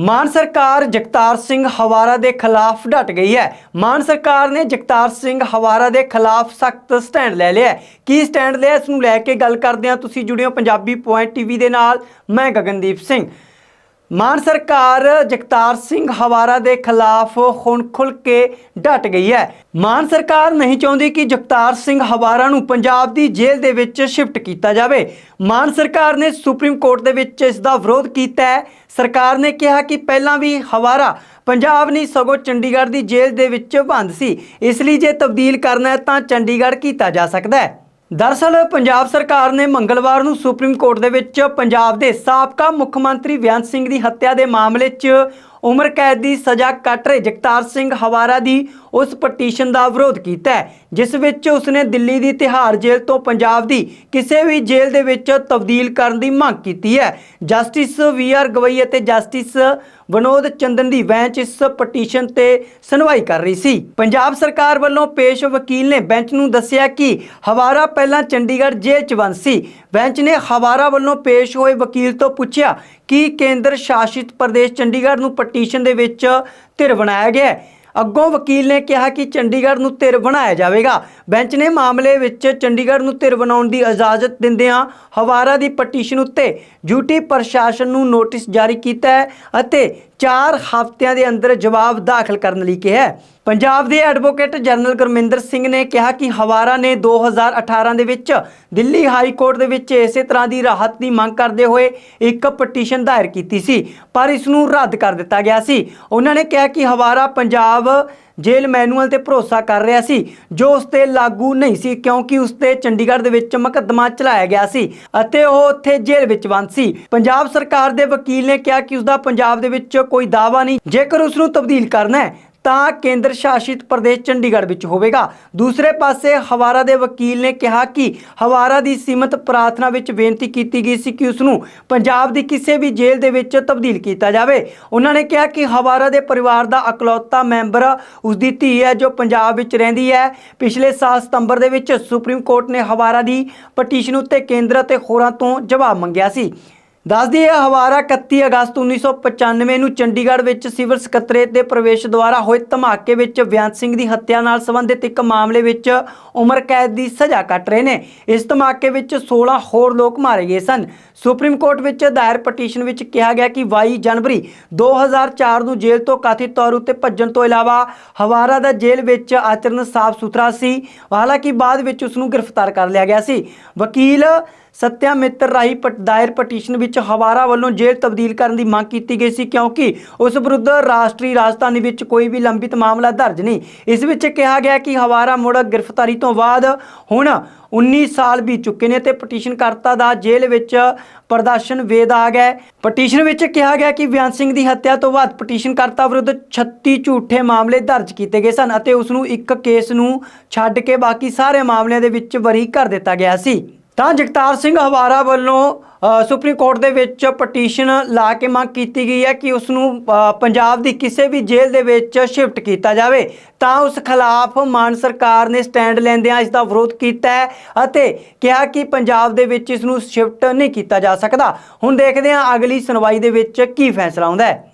ਮਾਨ ਸਰਕਾਰ ਜਗਤਾਰ ਸਿੰਘ ਹਵਾਰਾ ਦੇ ਖਿਲਾਫ ਡਟ ਗਈ ਹੈ। ਮਾਨ ਸਰਕਾਰ ਨੇ ਜਗਤਾਰ ਸਿੰਘ ਹਵਾਰਾ ਦੇ ਖਿਲਾਫ ਸਖਤ ਸਟੈਂਡ ਲੈ ਲਿਆ ਕੀ ਸਟੈਂਡ ਲਿਆ? ਇਸ ਨੂੰ ਲੈ ਕੇ ਗੱਲ ਕਰਦੇ ਹਾਂ। ਤੁਸੀਂ ਜੁੜਿਓ ਪੰਜਾਬੀ ਪੁਆਇੰਟ ਟੀਵੀ ਦੇ ਨਾਲ। ਮੈਂ ਗਗਨਦੀਪ ਸਿੰਘ। ਮਾਨ ਸਰਕਾਰ ਜਗਤਾਰ ਸਿੰਘ ਹਵਾਰਾ ਦੇ ਖਿਲਾਫ ਹੁਣ ਖੁੱਲ ਕੇ ਡਟ ਗਈ ਹੈ। ਮਾਨ ਸਰਕਾਰ ਨਹੀਂ ਚਾਹੁੰਦੀ ਕਿ ਜਗਤਾਰ ਸਿੰਘ ਹਵਾਰਾ ਨੂੰ ਪੰਜਾਬ ਦੀ ਜੇਲ੍ਹ ਦੇ ਵਿੱਚ ਸ਼ਿਫਟ ਕੀਤਾ ਜਾਵੇ। ਮਾਨ ਸਰਕਾਰ ਨੇ ਸੁਪਰੀਮ ਕੋਰਟ ਦੇ ਵਿੱਚ ਇਸ ਦਾ ਵਿਰੋਧ ਕੀਤਾ ਹੈ। ਸਰਕਾਰ ਨੇ ਕਿਹਾ ਕਿ ਪਹਿਲਾਂ ਵੀ ਹਵਾਰਾ ਪੰਜਾਬ ਨਹੀਂ, ਸਗੋਂ ਚੰਡੀਗੜ੍ਹ ਦੀ ਜੇਲ੍ਹ ਦੇ ਵਿੱਚ ਬੰਦ ਸੀ। ਇਸ ਲਈ ਜੇ ਤਬਦੀਲ ਕਰਨਾ ਹੈ ਤਾਂ ਚੰਡੀਗੜ੍ਹ ਕੀਤਾ ਜਾ ਸਕਦਾ ਹੈ। ਦਰਅਸਲ, ਪੰਜਾਬ ਸਰਕਾਰ ਨੇ ਮੰਗਲਵਾਰ ਨੂੰ ਸੁਪਰੀਮ ਕੋਰਟ ਦੇ ਵਿੱਚ ਪੰਜਾਬ ਦੇ ਸਾਬਕਾ ਮੁੱਖ ਮੰਤਰੀ ਬੇਅੰਤ ਸਿੰਘ ਦੀ ਹੱਤਿਆ ਦੇ ਮਾਮਲੇ 'ਚ ਉਮਰ ਕੈਦ ਦੀ ਸਜ਼ਾ ਕੱਟ ਰਹੇ ਜਗਤਾਰ ਸਿੰਘ ਹਵਾਰਾ ਦੀ ਉਸ ਪਟੀਸ਼ਨ ਦਾ ਵਿਰੋਧ ਕੀਤਾ ਜਿਸ ਵਿੱਚ ਉਸਨੇ ਦਿੱਲੀ ਦੀ ਤਿਹਾੜ ਜੇਲ੍ਹ ਤੋਂ ਪੰਜਾਬ ਦੀ ਕਿਸੇ ਵੀ ਜੇਲ੍ਹ ਦੇ ਵਿੱਚ ਤਬਦੀਲ ਕਰਨ ਦੀ ਮੰਗ ਕੀਤੀ ਹੈ। ਜਸਟਿਸ ਵੀ ਆਰ ਗਵਈ ਅਤੇ ਜਸਟਿਸ ਵਿਨੋਦ ਚੰਦਨ ਦੀ ਬੈਂਚ ਇਸ ਪਟੀਸ਼ਨ ਤੇ ਸੁਣਵਾਈ ਕਰ ਰਹੀ ਸੀ। ਪੰਜਾਬ ਸਰਕਾਰ ਵੱਲੋਂ ਪੇਸ਼ ਵਕੀਲ ਨੇ ਬੈਂਚ ਨੂੰ ਦੱਸਿਆ ਕਿ ਹਵਾਰਾ ਪਹਿਲਾਂ ਚੰਡੀਗੜ੍ਹ ਜੇਲ੍ਹ 'ਚ ਬੰਦ ਸੀ। ਬੈਂਚ ਨੇ ਹਵਾਰਾ ਵੱਲੋਂ ਪੇਸ਼ ਹੋਏ ਵਕੀਲ ਤੋਂ ਪੁੱਛਿਆ ਕਿ ਕੇਂਦਰ ਸ਼ਾਸਿਤ ਪ੍ਰਦੇਸ਼ ਚੰਡੀਗੜ੍ਹ ਨੂੰ ਪਟੀਸ਼ਨ ਦੇ ਵਿੱਚ ਧਿਰ ਬਣਾਇਆ ਗਿਆ ਹੈ। ਅੱਗੋਂ ਵਕੀਲ ਨੇ ਕਿਹਾ ਕਿ ਚੰਡੀਗੜ੍ਹ ਨੂੰ ਧਿਰ ਬਣਾਇਆ ਜਾਵੇਗਾ। ਬੈਂਚ ਨੇ ਮਾਮਲੇ ਵਿੱਚ ਚੰਡੀਗੜ੍ਹ ਨੂੰ ਧਿਰ ਬਣਾਉਣ ਦੀ ਇਜਾਜ਼ਤ ਦਿੰਦਿਆਂ ਹਵਾਰਾ ਦੀ ਪਟੀਸ਼ਨ ਉੱਤੇ ਯੂਟੀ ਪ੍ਰਸ਼ਾਸਨ ਨੂੰ ਨੋਟਿਸ ਜਾਰੀ ਕੀਤਾ ਹੈ ਅਤੇ 4 ਹਫ਼ਤਿਆਂ ਦੇ ਅੰਦਰ ਜਵਾਬ ਦਾਖਲ ਕਰਨ ਲਈ ਕਿਹਾ ਹੈ। ਪੰਜਾਬ ਦੇ ਐਡਵੋਕੇਟ ਜਨਰਲ ਗੁਰਮਿੰਦਰ ਸਿੰਘ ਨੇ ਕਿਹਾ ਕਿ ਹਵਾਰਾ ਨੇ 2018 ਦੇ ਵਿੱਚ ਦਿੱਲੀ ਹਾਈ ਕੋਰਟ ਦੇ ਵਿੱਚ ਇਸੇ ਤਰ੍ਹਾਂ ਦੀ ਰਾਹਤ ਦੀ ਮੰਗ ਕਰਦੇ ਹੋਏ ਇੱਕ ਪਟੀਸ਼ਨ ਦਾਇਰ ਕੀਤੀ ਸੀ, ਪਰ ਇਸ ਨੂੰ ਰੱਦ ਕਰ ਦਿੱਤਾ ਗਿਆ ਸੀ। ਉਹਨਾਂ ਨੇ ਕਿਹਾ ਕਿ ਹਵਾਰਾ ਪੰਜਾਬ ਜੇਲ੍ਹ ਮੈਨੂਅਲ ਤੇ ਭਰੋਸਾ ਕਰ ਰਿਹਾ ਸੀ, ਜੋ ਉਸ ਤੇ ਲਾਗੂ ਨਹੀਂ ਸੀ ਕਿਉਂਕਿ ਉਸ ਤੇ ਚੰਡੀਗੜ੍ਹ ਦੇ ਵਿੱਚ ਮੁਕੱਦਮਾ ਚਲਾਇਆ ਗਿਆ ਸੀ ਅਤੇ ਉਹ ਉੱਥੇ ਜੇਲ੍ਹ ਵਿੱਚ ਬੰਦ ਸੀ। ਪੰਜਾਬ ਸਰਕਾਰ ਦੇ ਵਕੀਲ ਨੇ ਕਿਹਾ ਕਿ ਉਸ ਦਾ ਪੰਜਾਬ ਦੇ ਵਿੱਚ ਕੋਈ ਦਾਅਵਾ ਨਹੀਂ, ਜੇਕਰ ਉਸ ਨੂੰ ਤਬਦੀਲ ਕਰਨਾ ਹੈ ਤਾਂ ਕੇਂਦਰ ਸ਼ਾਸਿਤ ਪ੍ਰਦੇਸ਼ ਚੰਡੀਗੜ੍ਹ ਵਿੱਚ ਹੋਵੇਗਾ। ਦੂਸਰੇ ਪਾਸੇ ਹਵਾਰਾ ਦੇ ਵਕੀਲ ਨੇ ਕਿਹਾ ਕਿ ਹਵਾਰਾ ਦੀ ਸੀਮਤ ਪ੍ਰਾਰਥਨਾ ਵਿੱਚ ਬੇਨਤੀ ਕੀਤੀ ਗਈ ਸੀ ਕਿ ਉਸ ਨੂੰ ਪੰਜਾਬ ਦੀ ਕਿਸੇ ਵੀ ਜੇਲ੍ਹ ਦੇ ਵਿੱਚ ਤਬਦੀਲ ਕੀਤਾ ਜਾਵੇ। ਉਹਨਾਂ ਨੇ ਕਿਹਾ ਕਿ ਹਵਾਰਾ ਦੇ ਪਰਿਵਾਰ ਦਾ ਇਕਲੌਤਾ ਮੈਂਬਰ ਉਸ ਦੀ ਧੀ ਹੈ ਜੋ ਪੰਜਾਬ ਵਿੱਚ ਰਹਿੰਦੀ ਹੈ। ਪਿਛਲੇ ਸਾਲ ਸਤੰਬਰ ਦੇ ਵਿੱਚ ਸੁਪਰੀਮ ਕੋਰਟ ਨੇ ਹਵਾਰਾ ਦੀ ਪਟੀਸ਼ਨ ਉੱਤੇ ਕੇਂਦਰ ਅਤੇ ਹੋਰਾਂ ਤੋਂ ਜਵਾਬ ਮੰਗਿਆ ਸੀ। ਦੱਸਦੀ ਹੈ ਹਵਾਰਾ 31 ਅਗਸਤ 1995 ਨੂੰ ਚੰਡੀਗੜ੍ਹ ਵਿੱਚ ਸਿਵਲ ਸਕੱਤਰੇਤ ਦੇ ਪ੍ਰਵੇਸ਼ ਦੁਆਰਾ ਹੋਏ ਧਮਾਕੇ ਵਿੱਚ ਬੇਅੰਤ ਸਿੰਘ ਦੀ ਹੱਤਿਆ ਨਾਲ ਸੰਬੰਧਿਤ ਇੱਕ ਮਾਮਲੇ ਵਿੱਚ ਉਮਰ ਕੈਦ ਦੀ ਸਜ਼ਾ ਕੱਟ ਰਹੇ ਨੇ। ਇਸ ਧਮਾਕੇ ਵਿੱਚ 16 ਹੋਰ ਲੋਕ ਮਾਰੇ ਗਏ ਸਨ। ਸੁਪਰੀਮ ਕੋਰਟ ਵਿੱਚ ਦਾਇਰ ਪਟੀਸ਼ਨ ਵਿੱਚ ਕਿਹਾ ਗਿਆ ਕਿ 22 ਜਨਵਰੀ 2004 ਨੂੰ ਜੇਲ੍ਹ ਤੋਂ ਕਥਿਤ ਤੌਰ ਉੱਤੇ ਭੱਜਣ ਤੋਂ ਇਲਾਵਾ ਹਵਾਰਾ ਦਾ ਜੇਲ੍ਹ ਵਿੱਚ ਆਚਰਣ ਸਾਫ਼ ਸੁਥਰਾ ਸੀ। ਹਾਲਾਂਕਿ ਬਾਅਦ ਵਿੱਚ ਉਸ ਨੂੰ ਗ੍ਰਿਫਤਾਰ ਕਰ ਲਿਆ ਗਿਆ ਸੀ। ਵਕੀਲ ਸਤਿਆ ਮਿੱਤਰ ਰਾਹੀਂ ਪਟ- ਦਾਇਰ ਪਟੀਸ਼ਨ ਵਿੱਚ ਹਵਾਰਾ ਵੱਲੋਂ ਜੇਲ੍ਹ ਤਬਦੀਲ ਕਰਨ ਦੀ ਮੰਗ ਕੀਤੀ ਗਈ ਸੀ ਕਿਉਂਕਿ ਉਸ ਵਿਰੁੱਧ ਰਾਸ਼ਟਰੀ ਰਾਜਧਾਨੀ ਵਿੱਚ ਕੋਈ ਵੀ ਲੰਬਿਤ ਮਾਮਲਾ ਦਰਜ ਨਹੀਂ। ਇਸ ਵਿੱਚ ਕਿਹਾ ਗਿਆ ਕਿ ਹਵਾਰਾ ਮੁੜ ਗ੍ਰਿਫਤਾਰੀ ਤੋਂ ਬਾਅਦ ਹੁਣ 19 ਸਾਲ ਬੀਤ ਚੁੱਕੇ ਨੇ ਤੇ ਪਟੀਸ਼ਨ ਕਰਤਾ ਦਾ ਜੇਲ੍ਹ ਵਿੱਚ ਪ੍ਰਦਰਸ਼ਨ ਵੇਦ ਆ ਗਿਆ ਪਟੀਸ਼ਨ ਵਿੱਚ ਕਿਹਾ ਗਿਆ ਕਿ ਬਿਆਨ ਸਿੰਘ ਦੀ ਹੱਤਿਆ ਤੋਂ ਬਾਅਦ ਪਟੀਸ਼ਨ ਕਰਤਾ ਵਿਰੁੱਧ 36 ਝੂਠੇ ਮਾਮਲੇ ਦਰਜ ਕੀਤੇ ਗਏ ਸਨ ਅਤੇ ਉਸ ਨੂੰ ਇੱਕ ਕੇਸ ਨੂੰ ਛੱਡ ਕੇ ਬਾਕੀ ਸਾਰੇ ਮਾਮਲਿਆਂ ਦੇ ਵਿੱਚ ਬਰੀ ਕਰ ਦਿੱਤਾ ਗਿਆ ਸੀ। ਤਾਂ ਜਗਤਾਰ ਸਿੰਘ ਹਵਾਰਾ ਵੱਲੋਂ ਸੁਪਰੀਮ ਕੋਰਟ ਦੇ ਵਿੱਚ ਪਟੀਸ਼ਨ ਲਾ ਕੇ ਮੰਗ ਕੀਤੀ ਗਈ ਹੈ ਕਿ ਉਸ ਨੂੰ ਪੰਜਾਬ ਦੀ ਕਿਸੇ ਵੀ ਜੇਲ੍ਹ ਦੇ ਵਿੱਚ ਸ਼ਿਫਟ ਕੀਤਾ ਜਾਵੇ। ਤਾਂ ਉਸ ਖਿਲਾਫ ਮਾਨ ਸਰਕਾਰ ਨੇ ਸਟੈਂਡ ਲੈਂਦਿਆਂ ਇਸ ਦਾ ਵਿਰੋਧ ਕੀਤਾ ਹੈ ਅਤੇ ਕਿਹਾ ਕਿ ਪੰਜਾਬ ਦੇ ਵਿੱਚ ਇਸ ਨੂੰ ਸ਼ਿਫਟ ਨਹੀਂ ਕੀਤਾ ਜਾ ਸਕਦਾ। ਹੁਣ ਦੇਖਦੇ ਹਾਂ ਅਗਲੀ ਸੁਣਵਾਈ ਦੇ ਵਿੱਚ ਕੀ ਫੈਸਲਾ ਆਉਂਦਾ ਹੈ।